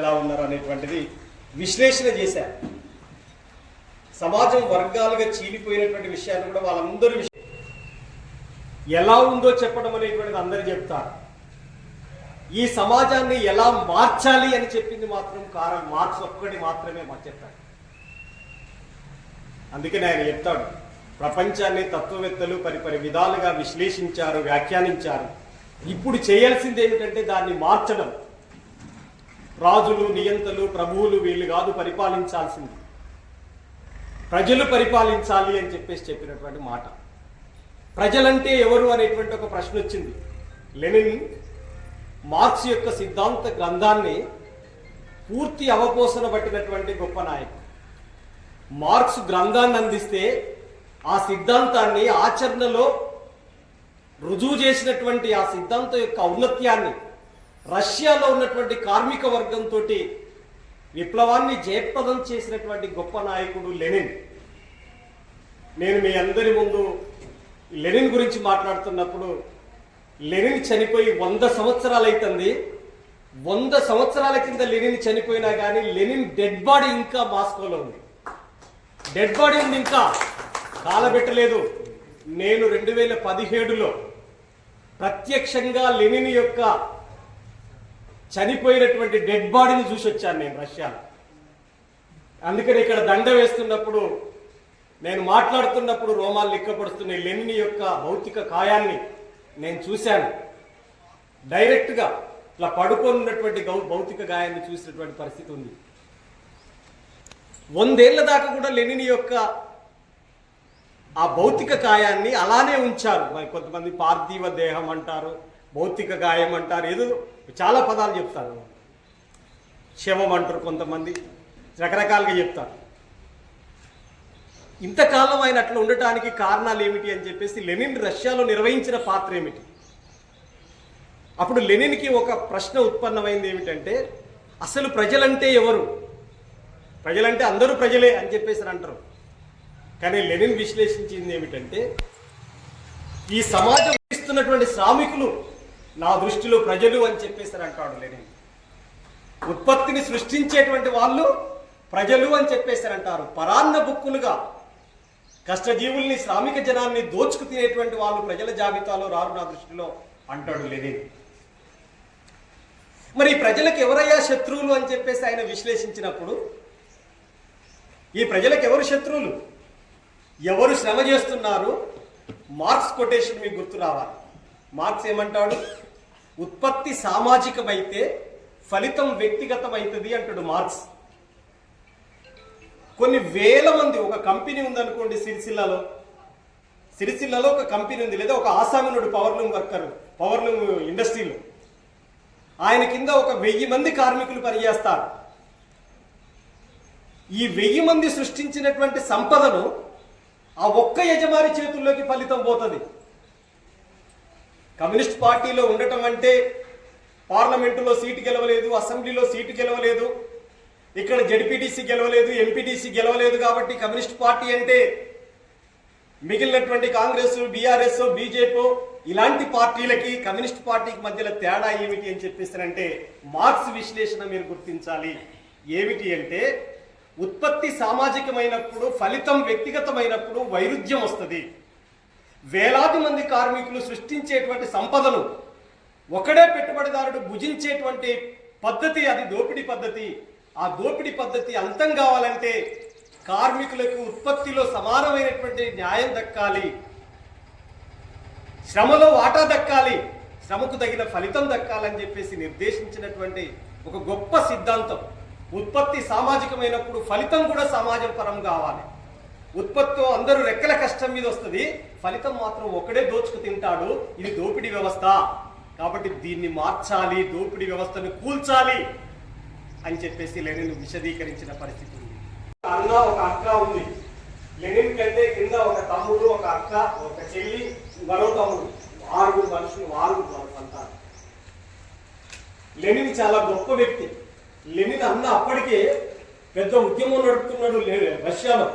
ఎలా ఉన్నారు అనేటువంటిది విశ్లేషణ చేశారు. సమాజం వర్గాలుగా చీలిపోయినటువంటి విషయాన్ని కూడా వాళ్ళందరూ ఎలా ఉందో చెప్పడం అనేటువంటిది అందరూ చెప్తారు. ఈ సమాజాన్ని ఎలా మార్చాలి అని చెప్పింది మాత్రం కారణం మార్క్స్ ఒక్కటి మాత్రమే మాకు చెప్పాడు అందుకని ఆయన చెప్తాడు ప్రపంచాన్ని తత్వవేత్తలు పరిపరి విధాలుగా విశ్లేషించారు వ్యాఖ్యానించారు. ఇప్పుడు చేయాల్సింది ఏమిటంటే దాన్ని మార్చడం. రాజులు నియంతలు ప్రభువులు వీళ్ళు కాదు పరిపాలించాల్సింది. ప్రజలు పరిపాలించాలి అని చెప్పేసి చెప్పినటువంటి మాట. ప్రజలంటే ఎవరు అనేటువంటి ఒక ప్రశ్న వచ్చింది. లెనిన్ మార్క్స్ యొక్క సిద్ధాంత గ్రంథాన్ని పూర్తి అవపోసన పట్టినటువంటి గొప్ప నాయకుడు. మార్క్స్ గ్రంథాన్ని అందిస్తే ఆ సిద్ధాంతాన్ని ఆచరణలో రుజువు చేసినటువంటి ఆ సిద్ధాంతం యొక్క ఔన్నత్యాన్ని రష్యాలో ఉన్నటువంటి కార్మిక వర్గంతో విప్లవాన్ని జయప్రదం చేసినటువంటి గొప్ప నాయకుడు లెనిన్. నేను మీ అందరి ముందు లెనిన్ గురించి మాట్లాడుతున్నప్పుడు లెనిన్ చనిపోయి వంద సంవత్సరాలు అవుతుంది వంద సంవత్సరాల కింద లెనిన్ చనిపోయినా కానీ లెనిన్ డెడ్ బాడీ ఇంకా మాస్కోలో ఉంది. డెడ్ బాడీ ఉంది ఇంకా. కాలబెట్టలేదు. నేను రెండు వేల పదిహేడులో ప్రత్యక్షంగా లెనిన్ యొక్క చనిపోయినటువంటి డెడ్ బాడీని చూసి వచ్చాను నేను రష్యాలో. అందుకని ఇక్కడ దండ వేస్తున్నప్పుడు నేను మాట్లాడుతున్నప్పుడు రోమాలు లిక్కపడుస్తున్న లెనిన్ యొక్క భౌతిక కాయాన్ని నేను చూశాను. డైరెక్ట్గా ఇట్లా పడుకొని ఉన్నటువంటి గౌ- భౌతిక గాయాన్ని చూసినటువంటి పరిస్థితి ఉంది. వందేళ్ళ దాకా కూడా లెనిని యొక్క ఆ భౌతిక కాయాన్ని అలానే ఉంచారు. మరి కొంతమంది పార్థివ దేహం అంటారు భౌతిక గాయం అంటారు. ఏదో చాలా పదాలు చెప్తారు. క్షేమం అంటారు కొంతమంది. రకరకాలుగా చెప్తారు. ఇంతకాలం ఆయన అట్లా ఉండటానికి కారణాలు ఏమిటి అని చెప్పేసి లెనిన్ రష్యాలో నిర్వహించిన పాత్ర ఏమిటి? అప్పుడు లెనిన్కి ఒక ప్రశ్న ఉత్పన్నమైంది ఏమిటంటే అసలు ప్రజలంటే ఎవరు? ప్రజలంటే అందరూ ప్రజలే అని చెప్పేసి అంటారు. కానీ లెనిన్ విశ్లేషించింది ఏమిటంటే ఈ సమాజం ఇస్తున్నటువంటి శ్రామికులు నా దృష్టిలో ప్రజలు అని చెప్పేసి అంటాడు లెనిన్. ఉత్పత్తిని సృష్టించేటువంటి వాళ్ళు ప్రజలు అని చెప్పేసి అంటారు. పరాన్న బుక్కులుగా కష్టజీవుల్ని శ్రామిక జనాన్ని దోచుకు తినేటువంటి వాళ్ళు ప్రజల జాబితాలో రారు నా దృష్టిలో అంటాడు లెనిన్. మరి ఈ ప్రజలకు ఎవరయ్యా శత్రువులు అని చెప్పేసి ఆయన విశ్లేషించినప్పుడు ఈ ప్రజలకు ఎవరు శత్రువులు? ఎవరు శ్రమ చేస్తున్నారు? మార్క్స్ కొటేషన్ మీకు గుర్తు రావాలి. మార్క్స్ ఏమంటాడు? ఉత్పత్తి సామాజికమైతే ఫలితం వ్యక్తిగతమవుతుంది అంటాడు మార్క్స్. కొన్ని వేల మంది ఒక కంపెనీ ఉందనుకోండి సిరిసిల్లలో. సిరిసిల్లలో ఒక కంపెనీ ఉంది లేదా ఒక ఆసామినుడు power loom worker power loom ఇండస్ట్రీలో. ఆయన కింద ఒక వెయ్యి మంది కార్మికులు పనిచేస్తారు. ఈ వెయ్యి మంది సృష్టించినటువంటి సంపదను ఆ ఒక్క యజమాని చేతుల్లోకి ఫలితం పోతుంది. కమ్యూనిస్ట్ పార్టీలో ఉండటం అంటే పార్లమెంటులో సీటు గెలవలేదు అసెంబ్లీలో సీటు గెలవలేదు ఇక్కడ జడ్పీటీసీ గెలవలేదు ఎంపీటీసీ గెలవలేదు కాబట్టి కమ్యూనిస్ట్ పార్టీ అంటే మిగిలినటువంటి కాంగ్రెస్ బీఆర్ఎస్ బీజేపీ ఇలాంటి పార్టీలకి కమ్యూనిస్ట్ పార్టీకి మధ్యలో తేడా ఏమిటి అని చెప్పేసారంటే మార్క్స్ విశ్లేషణ మీరు గుర్తించాలి. ఏమిటి అంటే ఉత్పత్తి సామాజికమైనప్పుడు ఫలితం వ్యక్తిగతమైనప్పుడు వైరుధ్యం వస్తుంది. వేలాది మంది కార్మికులు సృష్టించేటువంటి సంపదను ఒకడే పెట్టుబడిదారుడు భుజించేటువంటి పద్ధతి అది దోపిడీ పద్ధతి. ఆ దోపిడీ పద్ధతి అంతం కావాలంటే కార్మికులకు ఉత్పత్తిలో సమానమైనటువంటి న్యాయం దక్కాలి. శ్రమలో వాటా దక్కాలి. శ్రమకు తగిన ఫలితం దక్కాలని చెప్పేసి నిర్దేశించినటువంటి ఒక గొప్ప సిద్ధాంతం. ఉత్పత్తి సామాజికమైనప్పుడు ఫలితం కూడా సమాజం పరం కావాలి. ఉత్పత్తి అందరూ రెక్కల కష్టం మీద వస్తుంది. ఫలితం మాత్రం ఒకడే దోచుకు తింటాడు. ఇది దోపిడీ వ్యవస్థ. కాబట్టి దీన్ని మార్చాలి దోపిడీ వ్యవస్థను కూల్చాలి అని చెప్పేసి లెనిన్ విశదీకరించిన పరిస్థితి ఉంది. అన్న ఒక అక్క ఉంది. లెనిన్ కంటే కింద ఒక తమ్ముడు ఒక అక్క ఒక చెల్లి మరో తమ్ముడు. ఆరుగురు మనుషులు ఆరుగురు వారు సంతానం. లెనిన్ చాలా గొప్ప వ్యక్తి. లెనిన్ అన్న అప్పటికే పెద్ద ఉద్యమం నడుపుతున్నాడు రష్యాలో.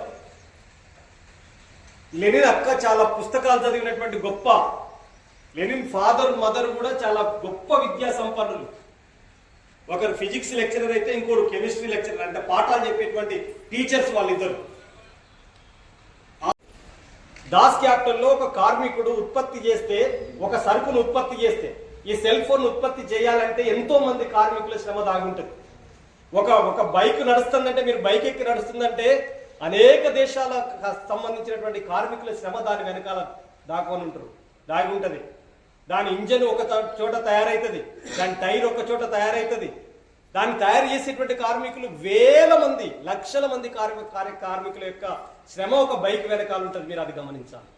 లెనిన్ అక్క చాలా పుస్తకాలు చదివినటువంటి గొప్ప. లెనిన్ ఫాదర్ మదర్ కూడా చాలా గొప్ప విద్యా సంపన్నులు. ఒకరు ఫిజిక్స్ లెక్చరర్ అయితే ఇంకోరు కెమిస్ట్రీ లెక్చరర్ అంటే పాఠాలు చెప్పేటువంటి టీచర్స్ వాళ్ళిద్దరు. దాస్ క్యాపిటల్లో ఒక కార్మికుడు ఉత్పత్తి చేస్తే ఒక సరుకును ఉత్పత్తి చేస్తే ఈ సెల్ ఫోన్ ఉత్పత్తి చేయాలంటే ఎంతో మంది కార్మికుల శ్రమ దాగుంటుంది ఒక ఒక బైక్ నడుస్తుందంటే మీరు బైక్ ఎక్కి నడుస్తుందంటే అనేక దేశాల సంబంధించినటువంటి కార్మికుల శ్రమ దాని వెనకాల దాక్కొని ఉంటారు. దాగి ఉంటుంది. దాని ఇంజన్ ఒక చోట తయారవుతుంది దాని టైర్ ఒక చోట తయారవుతుంది దాన్ని తయారు చేసేటువంటి కార్మికులు వేల మంది లక్షల మంది కార్మిక కార్మికుల యొక్క శ్రమ ఒక బైక్ వెనకాల ఉంటుంది. మీరు అది గమనించాలి.